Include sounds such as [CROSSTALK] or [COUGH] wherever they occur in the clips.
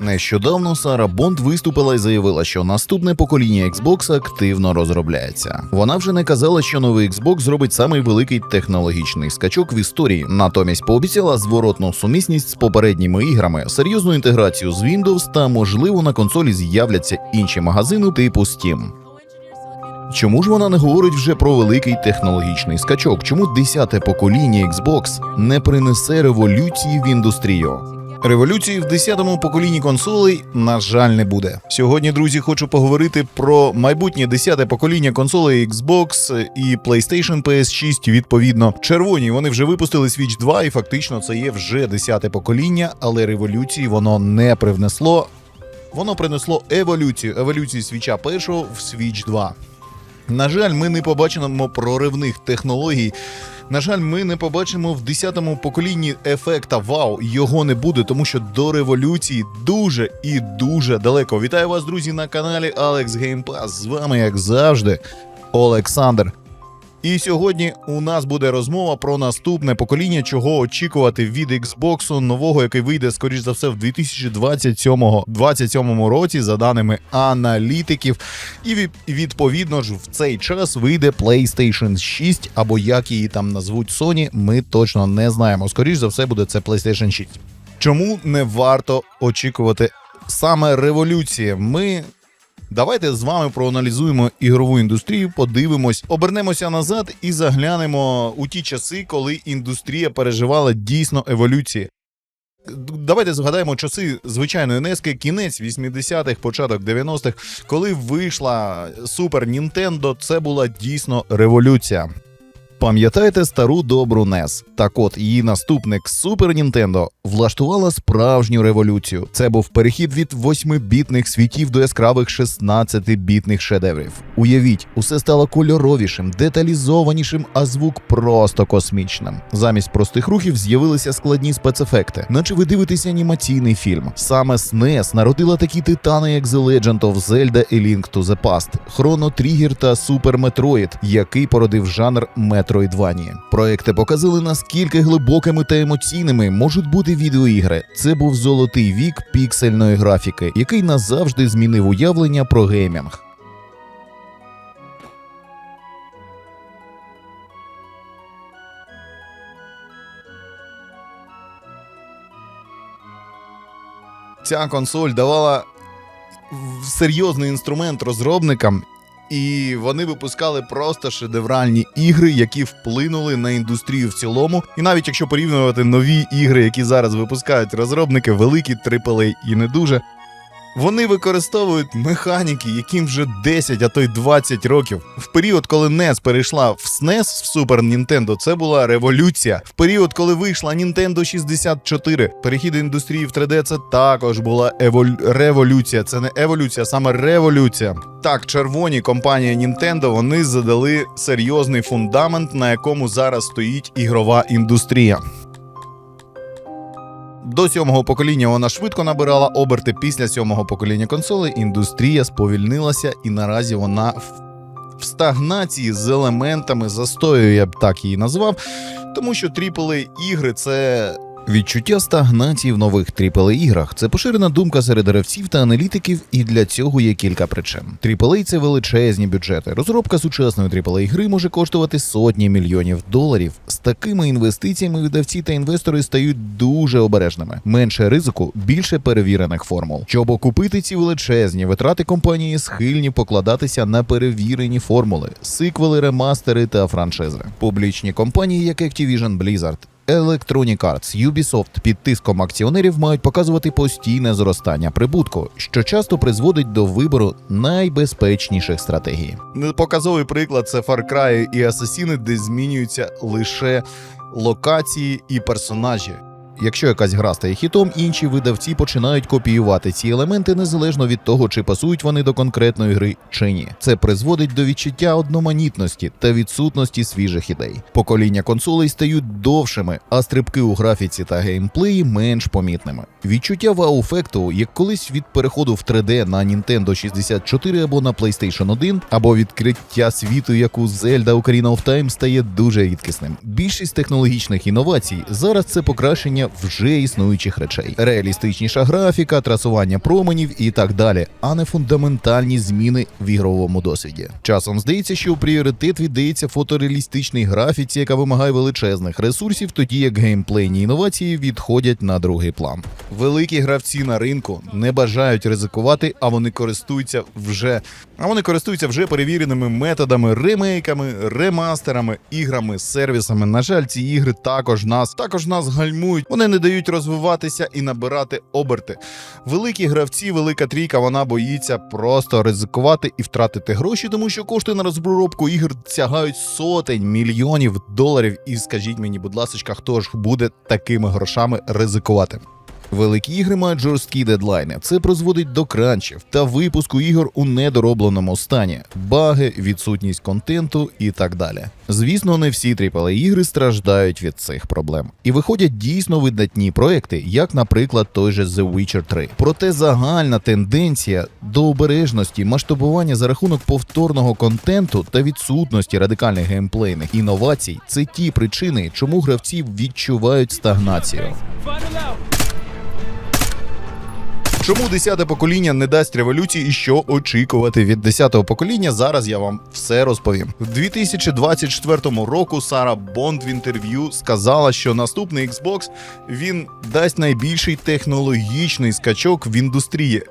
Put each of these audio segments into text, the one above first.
Нещодавно Сара Бонд виступила і заявила, що наступне покоління Xbox активно розробляється. Вона вже не казала, що новий Xbox зробить самий великий технологічний скачок в історії. Натомість пообіцяла зворотну сумісність з попередніми іграми, серйозну інтеграцію з Windows та можливо на консолі з'являться інші магазини типу Steam. Чому ж вона не говорить вже про великий технологічний скачок? Чому десяте покоління Xbox не принесе революції в індустрію? Революції в 10-му поколінні консолей, на жаль, не буде. Сьогодні, друзі, хочу поговорити про майбутнє 10-те покоління консолей Xbox і PlayStation PS6, відповідно. Червоні вони вже випустили Switch 2, і фактично це є вже 10-те покоління, але революції воно не привнесло. Воно принесло еволюцію, еволюцію свіча першого в Switch 2. На жаль, ми не побачимо проривних технологій. На жаль, ми не побачимо в 10-му поколінні ефекта вау. Його не буде, тому що до революції дуже і дуже далеко. Вітаю вас, друзі, на каналі Game Pass. З вами, як завжди, Олександр. І сьогодні у нас буде розмова про наступне покоління, чого очікувати від Xbox нового, який вийде, скоріш за все, в 2027 27 році, за даними аналітиків. І відповідно ж в цей час вийде PlayStation 6, або як її там назвуть Sony, ми точно не знаємо. Скоріш за все, буде це PlayStation 6. Чому не варто очікувати саме революції? Ми Давайте з вами проаналізуємо ігрову індустрію, подивимось, обернемося назад і заглянемо у ті часи, коли індустрія переживала дійсно еволюції. Давайте згадаємо часи звичайної нески, кінець 80-х, початок 90-х, коли вийшла Супер Нінтендо, це була дійсно революція. Пам'ятаєте стару добру NES? Так от її наступник Super Nintendo влаштувала справжню революцію. Це був перехід від 8-бітних світів до яскравих 16-бітних шедеврів. Уявіть, усе стало кольоровішим, деталізованішим, а звук просто космічним. Замість простих рухів з'явилися складні спецефекти, наче ви дивитеся анімаційний фільм. Саме SNES народила такі титани, як The Legend of Zelda і Link to the Past, Chrono Trigger та Super Metroid, який породив жанр Metroidvania. Проекти показали наскільки глибокими та емоційними можуть бути відеоігри. Це був золотий вік піксельної графіки, який назавжди змінив уявлення про геймінг. Ця консоль давала серйозний інструмент розробникам, і вони випускали просто шедевральні ігри, які вплинули на індустрію в цілому. І навіть якщо порівнювати нові ігри, які зараз випускають розробники, великі AAA і не дуже. Вони використовують механіки, яким вже 10, а то й 20 років. В період, коли NES перейшла в SNES в Super Nintendo, це була революція. В період, коли вийшла Nintendo 64, перехід індустрії в 3D це також була еволю... революція. Це не еволюція, саме революція. Так, червоні компанія Nintendo вони задали серйозний фундамент, на якому зараз стоїть ігрова індустрія. До сьомого покоління вона швидко набирала оберти. Після сьомого покоління консолей індустрія сповільнилася, і наразі вона в, в стагнації з елементами застою, я б так її назвав. Тому що тріпли ігри це. Відчуття стагнації в нових AAA іграх це поширена думка серед гравців та аналітиків, і для цього є кілька причин. AAA – це величезні бюджети. Розробка сучасної AAA гри може коштувати сотні мільйонів доларів. З такими інвестиціями видавці та інвестори стають дуже обережними. Менше ризику, більше перевірених формул. Щоб окупити ці величезні витрати компанії схильні покладатися на перевірені формули, сиквели, ремастери та франшизи. Публічні компанії, як Activision Blizzard, Electronic Arts, Ubisoft під тиском акціонерів мають показувати постійне зростання прибутку, що часто призводить до вибору найбезпечніших стратегій. Показовий приклад це Far Cry і Асасіни, де змінюються лише локації і персонажі. Якщо якась гра стає хітом, інші видавці починають копіювати ці елементи незалежно від того, чи пасують вони до конкретної гри чи ні. Це призводить до відчуття одноманітності та відсутності свіжих ідей. Покоління консолей стають довшими, а стрибки у графіці та геймплеї менш помітними. Відчуття вау-ефекту, як колись від переходу в 3D на Nintendo 64 або на PlayStation 1, або відкриття світу, як у Zelda Ocarina of Time, стає дуже рідкісним. Більшість технологічних інновацій зараз це покращення вже існуючих речей, реалістичніша графіка, трасування променів і так далі, а не фундаментальні зміни в ігровому досвіді. Часом здається, що пріоритет віддається фотореалістичній графіці, яка вимагає величезних ресурсів, тоді як геймплейні інновації відходять на другий план. Великі гравці на ринку не бажають ризикувати, а вони користуються вже а вони користуються вже перевіреними методами, ремейками, ремастерами, іграми, сервісами. На жаль, ці ігри також нас також нас гальмують. Вони не дають розвиватися і набирати оберти. Великі гравці, велика трійка, вона боїться просто ризикувати і втратити гроші, тому що кошти на розробку ігр сягають сотень мільйонів доларів. І скажіть мені, будь ласка, хто ж буде такими грошами ризикувати? Великі ігри мають жорсткі дедлайни. Це призводить до кранчів та випуску ігор у недоробленому стані, баги, відсутність контенту і так далі. Звісно, не всі aaa ігри страждають від цих проблем. І виходять дійсно видатні проекти, як, наприклад, той же The Witcher 3. Проте загальна тенденція до обережності, масштабування за рахунок повторного контенту та відсутності радикальних геймплейних інновацій це ті причини, чому гравці відчувають стагнацію. Чому 10-те покоління не дасть революції і що очікувати від 10-го покоління? Зараз я вам все розповім. В 2024 року Сара Бонд в інтерв'ю сказала, що наступний Xbox він дасть найбільший технологічний скачок в індустрії.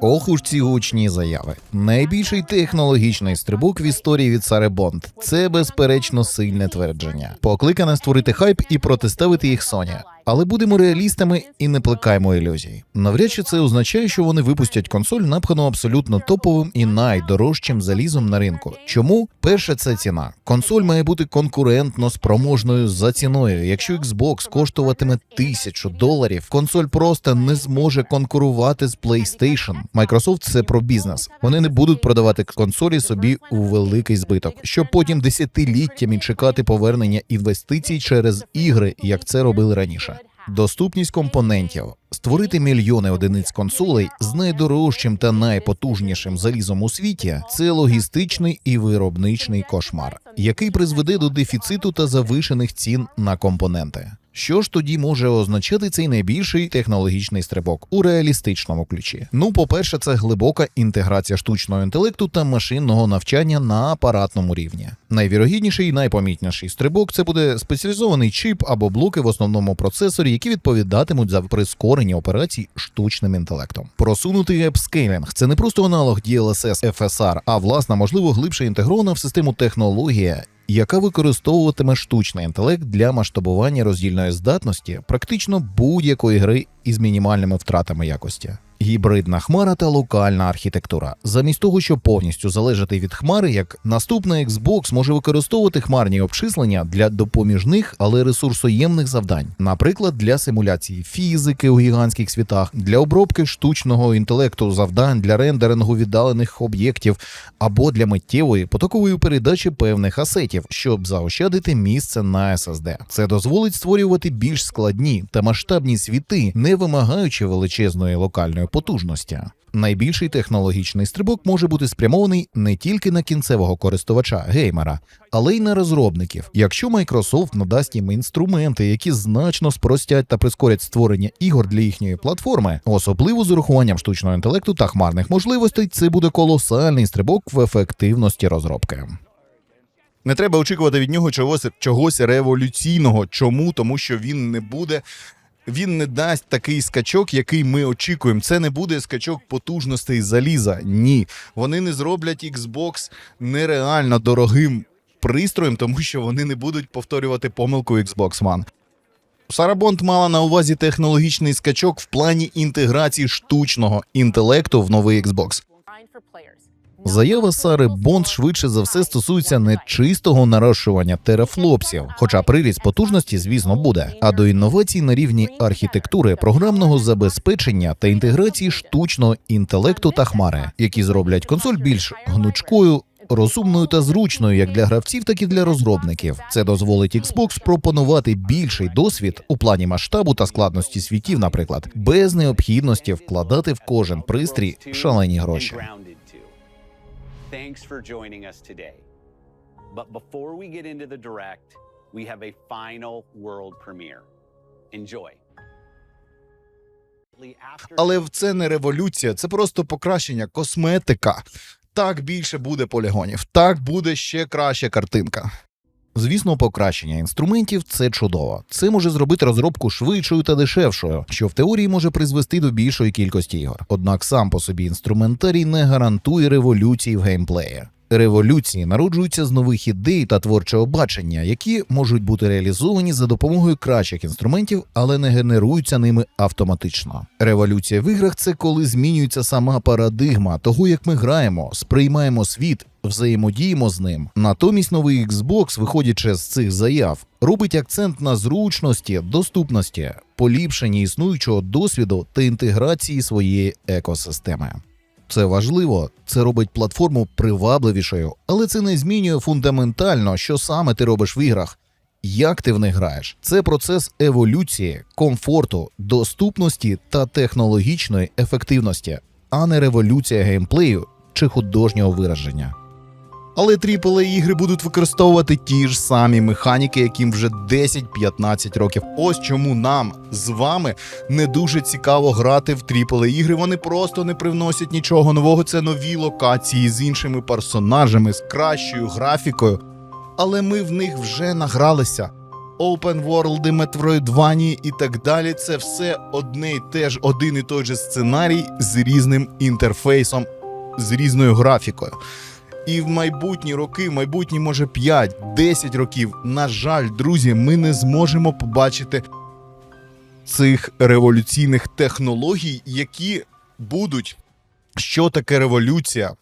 Ох уж ці гучні заяви. Найбільший технологічний стрибок в історії від Сари Бонд. Це безперечно сильне твердження. Покликане створити хайп і протиставити їх Sony. Але будемо реалістами і не плекаємо ілюзій. Навряд чи це означає, що вони випустять консоль, напхану абсолютно топовим і найдорожчим залізом на ринку. Чому? Перше, це ціна. Консоль має бути конкурентно спроможною за ціною. Якщо Xbox коштуватиме тисячу доларів, консоль просто не зможе конкурувати з PlayStation. Microsoft – це про бізнес. Вони не будуть продавати консолі собі у великий збиток, щоб потім десятиліттями чекати повернення інвестицій через ігри, як це робили раніше. Доступність компонентів створити мільйони одиниць консолей з найдорожчим та найпотужнішим залізом у світі це логістичний і виробничний кошмар, який призведе до дефіциту та завишених цін на компоненти. Що ж тоді може означати цей найбільший технологічний стрибок у реалістичному ключі? Ну, по-перше, це глибока інтеграція штучного інтелекту та машинного навчання на апаратному рівні. Найвірогідніший і найпомітніший стрибок це буде спеціалізований чіп або блоки в основному процесорі, які відповідатимуть за прискорення операцій штучним інтелектом. Просунутий епскейлінг – це не просто аналог DLSS FSR, а власна, можливо, глибше інтегрована в систему технологія яка використовуватиме штучний інтелект для масштабування роздільної здатності практично будь-якої гри із мінімальними втратами якості. Гібридна хмара та локальна архітектура. Замість того, щоб повністю залежати від хмари, як наступний Xbox може використовувати хмарні обчислення для допоміжних, але ресурсоємних завдань, наприклад, для симуляції фізики у гігантських світах, для обробки штучного інтелекту завдань для рендерингу віддалених об'єктів або для миттєвої потокової передачі певних асетів, щоб заощадити місце на SSD. Це дозволить створювати більш складні та масштабні світи, не вимагаючи величезної локальної потужності. Найбільший технологічний стрибок може бути спрямований не тільки на кінцевого користувача геймера, але й на розробників. Якщо Microsoft надасть їм інструменти, які значно спростять та прискорять створення ігор для їхньої платформи, особливо з урахуванням штучного інтелекту та хмарних можливостей, це буде колосальний стрибок в ефективності розробки. Не треба очікувати від нього чогось, чогось революційного. Чому? Тому що він не буде. Він не дасть такий скачок, який ми очікуємо. Це не буде скачок потужностей заліза. Ні, вони не зроблять Xbox нереально дорогим пристроєм, тому що вони не будуть повторювати помилку Xbox One. Сара Бонд мала на увазі технологічний скачок в плані інтеграції штучного інтелекту в новий Xbox. Заява Сари Бонд швидше за все стосується не чистого нарощування терафлопсів, хоча приріст потужності, звісно, буде, а до інновацій на рівні архітектури, програмного забезпечення та інтеграції штучного інтелекту та хмари, які зроблять консоль більш гнучкою. Розумною та зручною як для гравців, так і для розробників. Це дозволить Xbox пропонувати більший досвід у плані масштабу та складності світів, наприклад, без необхідності вкладати в кожен пристрій шалені гроші. Thanks for joining us today. But before we get into the direct, we have a final world premiere. Enjoy. Але це не революція, це просто покращення, косметика. Так більше буде полігонів, так буде ще краща картинка. Звісно, покращення інструментів це чудово. Це може зробити розробку швидшою та дешевшою, що в теорії може призвести до більшої кількості ігор. Однак сам по собі інструментарій не гарантує революції в геймплеї. Революції народжуються з нових ідей та творчого бачення, які можуть бути реалізовані за допомогою кращих інструментів, але не генеруються ними автоматично. Революція в іграх це коли змінюється сама парадигма того, як ми граємо, сприймаємо світ, взаємодіємо з ним. Натомість новий Xbox, виходячи з цих заяв, робить акцент на зручності, доступності, поліпшенні існуючого досвіду та інтеграції своєї екосистеми. Це важливо, це робить платформу привабливішою, але це не змінює фундаментально, що саме ти робиш в іграх. Як ти в них граєш? Це процес еволюції, комфорту, доступності та технологічної ефективності, а не революція геймплею чи художнього вираження. Але AAA ігри будуть використовувати ті ж самі механіки, яким вже 10-15 років. Ось чому нам з вами не дуже цікаво грати в AAA ігри. Вони просто не привносять нічого нового. Це нові локації з іншими персонажами, з кращою графікою. Але ми в них вже награлися. Open World, Metroidvania і так далі. Це все одне й те ж, один і той же сценарій з різним інтерфейсом, з різною графікою. І в майбутні роки, в майбутні, може 5-10 років, на жаль, друзі, ми не зможемо побачити цих революційних технологій, які будуть. Що таке революція?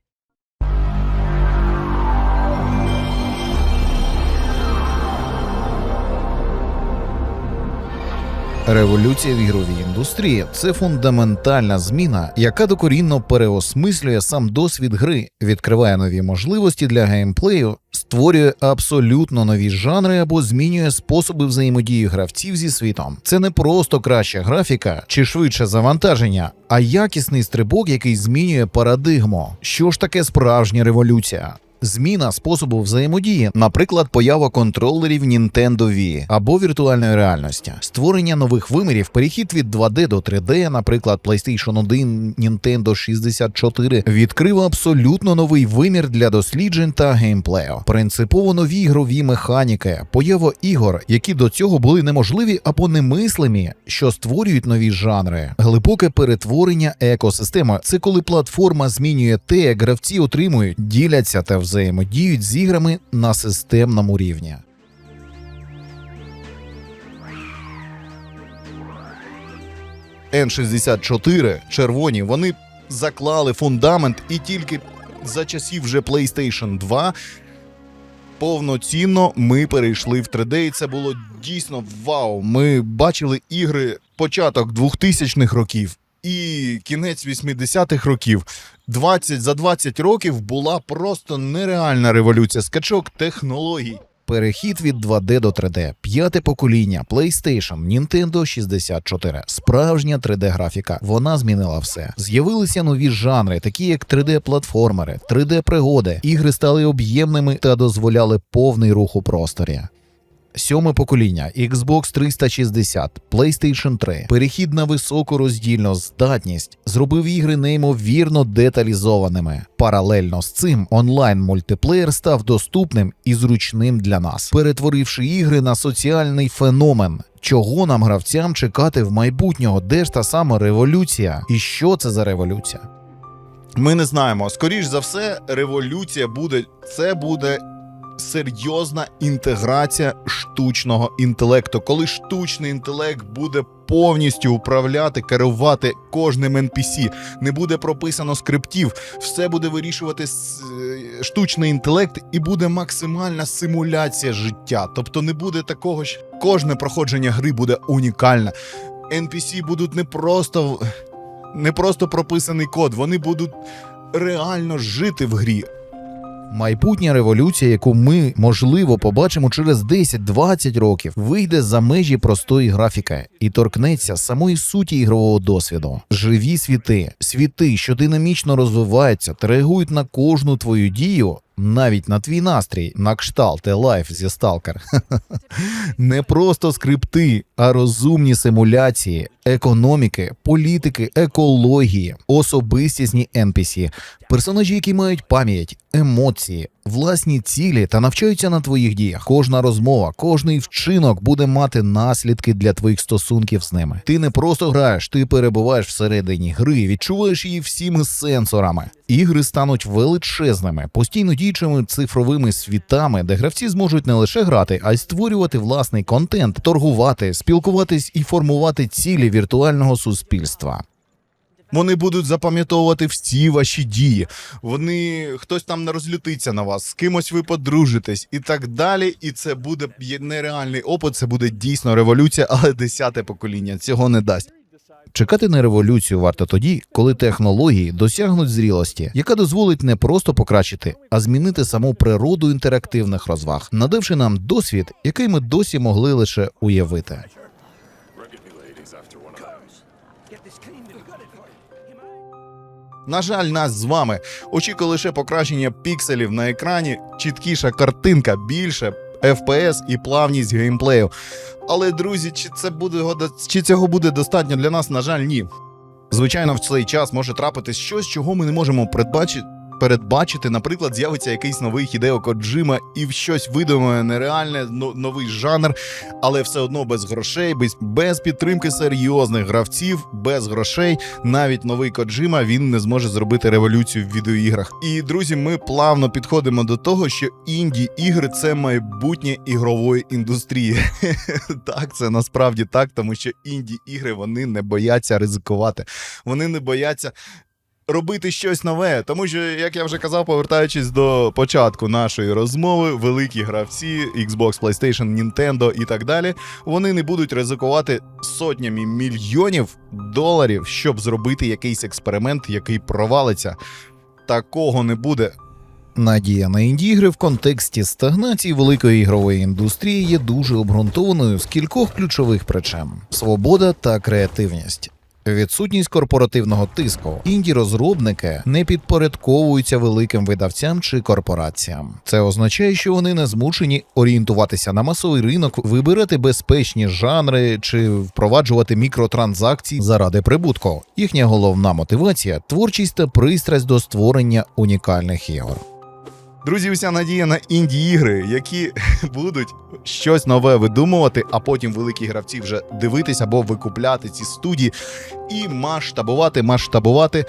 Революція в ігровій індустрії це фундаментальна зміна, яка докорінно переосмислює сам досвід гри, відкриває нові можливості для геймплею, створює абсолютно нові жанри або змінює способи взаємодії гравців зі світом. Це не просто краща графіка чи швидше завантаження, а якісний стрибок, який змінює парадигму. Що ж таке справжня революція? Зміна способу взаємодії, наприклад, поява контролерів Nintendo Wii або віртуальної реальності, створення нових вимірів, перехід від 2D до 3D, наприклад, PlayStation 1, Nintendo 64, відкрив абсолютно новий вимір для досліджень та геймплею. Принципово нові ігрові механіки, поява ігор, які до цього були неможливі або немислимі, що створюють нові жанри, глибоке перетворення екосистеми. Це коли платформа змінює те, як гравці отримують, діляться та взаємодіють з іграми на системному рівні. N64 червоні, вони заклали фундамент і тільки за часів вже PlayStation 2 повноцінно ми перейшли в 3D, і це було дійсно вау. Ми бачили ігри початок 2000-х років і кінець 80-х років. 20 за 20 років була просто нереальна революція, скачок технологій. Перехід від 2D до 3D, п'яте покоління, PlayStation, Nintendo 64, справжня 3D-графіка. Вона змінила все. З'явилися нові жанри, такі як 3D-платформери, 3D-пригоди. Ігри стали об'ємними та дозволяли повний рух у просторі. Сьоме покоління Xbox 360, PlayStation 3, перехід на високу роздільну здатність зробив ігри неймовірно деталізованими. Паралельно з цим онлайн мультиплеєр став доступним і зручним для нас, перетворивши ігри на соціальний феномен. Чого нам гравцям чекати в майбутнього? Де ж та сама революція? І що це за революція? Ми не знаємо. Скоріш за все, революція буде. Це буде серйозна інтеграція штучного інтелекту, коли штучний інтелект буде повністю управляти, керувати кожним NPC. Не буде прописано скриптів, все буде вирішувати е, штучний інтелект, і буде максимальна симуляція життя. Тобто не буде такого, що кожне проходження гри буде унікальне. NPC будуть не просто не просто прописаний код, вони будуть реально жити в грі. Майбутня революція, яку ми можливо побачимо через 10-20 років, вийде за межі простої графіки і торкнеться самої суті ігрового досвіду. Живі світи, світи, що динамічно розвиваються та реагують на кожну твою дію, навіть на твій настрій, на кшталт лайф зі Сталкер. [LAUGHS] Не просто скрипти, а розумні симуляції, економіки, політики, екології, особистісні NPC, персонажі, які мають пам'ять, емоції, власні цілі та навчаються на твоїх діях. Кожна розмова, кожний вчинок буде мати наслідки для твоїх стосунків з ними. Ти не просто граєш, ти перебуваєш всередині гри, відчуваєш її всіми сенсорами. Ігри стануть величезними, постійно діючими цифровими світами, де гравці зможуть не лише грати, а й створювати власний контент, торгувати, спілкуватись і формувати цілі віртуального суспільства. Вони будуть запам'ятовувати всі ваші дії. Вони хтось там не розлютиться на вас, з кимось ви подружитесь і так далі. І це буде нереальний опит. Це буде дійсно революція, але десяте покоління цього не дасть. Чекати на революцію варто тоді, коли технології досягнуть зрілості, яка дозволить не просто покращити, а змінити саму природу інтерактивних розваг, надавши нам досвід, який ми досі могли лише уявити. На жаль, нас з вами очікує лише покращення пікселів на екрані, чіткіша картинка, більше FPS і плавність геймплею. Але друзі, чи це буде чи цього буде достатньо для нас? На жаль, ні. Звичайно, в цей час може трапитись щось, чого ми не можемо передбачити. Передбачити, наприклад, з'явиться якийсь новий Хідео Коджима і в щось видумує нереальне но- новий жанр, але все одно без грошей, без, без підтримки серйозних гравців, без грошей. Навіть новий Коджима він не зможе зробити революцію в відеоіграх. І друзі, ми плавно підходимо до того, що інді ігри це майбутнє ігрової індустрії. [LAUGHS] так, це насправді так, тому що інді ігри вони не бояться ризикувати, вони не бояться. Робити щось нове, тому що, як я вже казав, повертаючись до початку нашої розмови, великі гравці Xbox, PlayStation, Nintendo і так далі, вони не будуть ризикувати сотнями мільйонів доларів, щоб зробити якийсь експеримент, який провалиться. Такого не буде. Надія на інді-ігри в контексті стагнації великої ігрової індустрії є дуже обґрунтованою з кількох ключових причин: свобода та креативність. Відсутність корпоративного тиску. Інді розробники не підпорядковуються великим видавцям чи корпораціям. Це означає, що вони не змушені орієнтуватися на масовий ринок, вибирати безпечні жанри чи впроваджувати мікротранзакції заради прибутку. Їхня головна мотивація творчість та пристрасть до створення унікальних ігор. Друзі, вся надія на інді-ігри, які [LAUGHS] будуть щось нове видумувати, а потім великі гравці вже дивитися або викупляти ці студії і масштабувати, масштабувати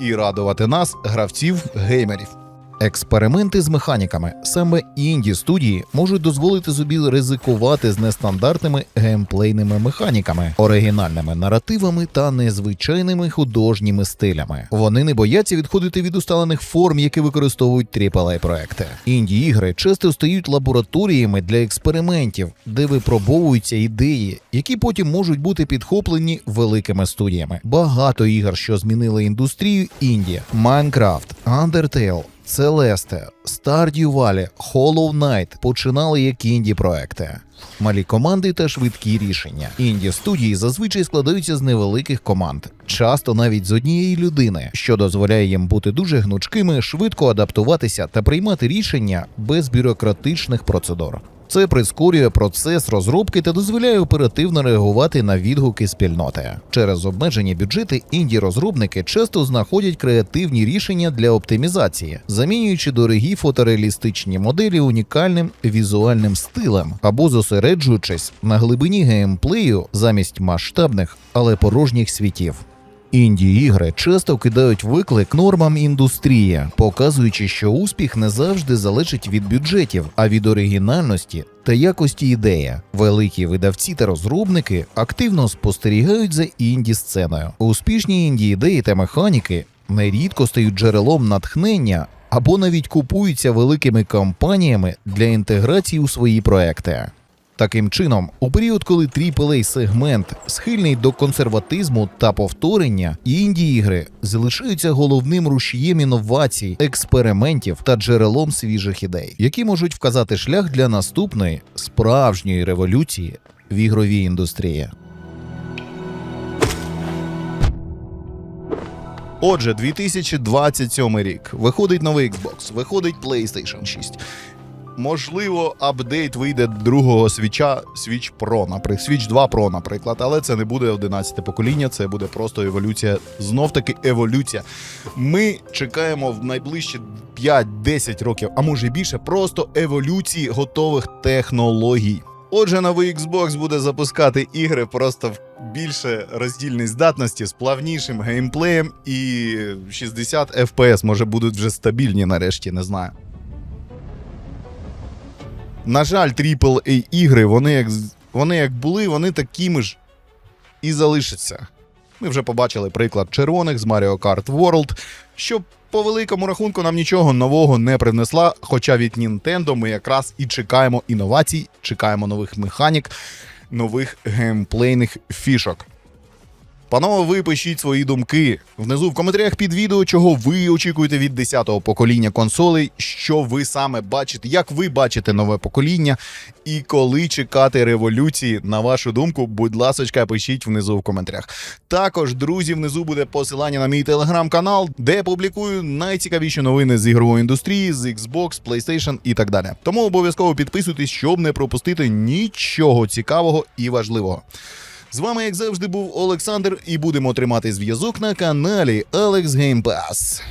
і радувати нас, гравців, геймерів. Експерименти з механіками. Саме інді студії можуть дозволити собі ризикувати з нестандартними геймплейними механіками, оригінальними наративами та незвичайними художніми стилями. Вони не бояться відходити від усталених форм, які використовують aaa проекти. Інді ігри часто стають лабораторіями для експериментів, де випробовуються ідеї, які потім можуть бути підхоплені великими студіями. Багато ігор, що змінили індустрію інді: Minecraft, Undertale, Celeste, Stardew Valley, Hollow Knight починали як інді проекти. Малі команди та швидкі рішення. Інді студії зазвичай складаються з невеликих команд, часто навіть з однієї людини, що дозволяє їм бути дуже гнучкими, швидко адаптуватися та приймати рішення без бюрократичних процедур. Це прискорює процес розробки та дозволяє оперативно реагувати на відгуки спільноти. Через обмежені бюджети інді розробники часто знаходять креативні рішення для оптимізації, замінюючи дорогі фотореалістичні моделі унікальним візуальним стилем або зосереджуючись на глибині геймплею замість масштабних, але порожніх світів. Інді-ігри часто кидають виклик нормам індустрії, показуючи, що успіх не завжди залежить від бюджетів, а від оригінальності та якості ідеї. Великі видавці та розробники активно спостерігають за інді-сценою. Успішні інді-ідеї та механіки нерідко стають джерелом натхнення або навіть купуються великими компаніями для інтеграції у свої проекти. Таким чином, у період, коли aaa сегмент схильний до консерватизму та повторення, інді-ігри залишаються головним рушієм інновацій, експериментів та джерелом свіжих ідей, які можуть вказати шлях для наступної справжньої революції в ігровій індустрії. Отже, 2027 рік. Виходить новий Xbox, виходить PlayStation 6. Можливо, апдейт вийде другого свіча Switch Pro, наприклад, Switch 2 Pro, наприклад, але це не буде 11 покоління, це буде просто еволюція. Знов таки еволюція. Ми чекаємо в найближчі 5-10 років, а може більше, просто еволюції готових технологій. Отже, новий Xbox буде запускати ігри просто в більше роздільної здатності з плавнішим геймплеєм і 60 FPS, може будуть вже стабільні нарешті, не знаю. На жаль, AAA ігри, вони як, вони як були, вони такими ж і залишаться. Ми вже побачили приклад червоних з Mario Kart World, що по великому рахунку нам нічого нового не принесла. Хоча від Nintendo ми якраз і чекаємо інновацій, чекаємо нових механік, нових геймплейних фішок. Панове, ви пишіть свої думки внизу в коментарях під відео, чого ви очікуєте від 10-го покоління консолей, що ви саме бачите, як ви бачите нове покоління, і коли чекати революції, на вашу думку, будь ласочка, пишіть внизу в коментарях. Також, друзі, внизу буде посилання на мій телеграм-канал, де я публікую найцікавіші новини з ігрової індустрії, з Xbox, PlayStation і так далі. Тому обов'язково підписуйтесь, щоб не пропустити нічого цікавого і важливого. З вами, як завжди, був Олександр, і будемо тримати зв'язок на каналі Alex Game Pass.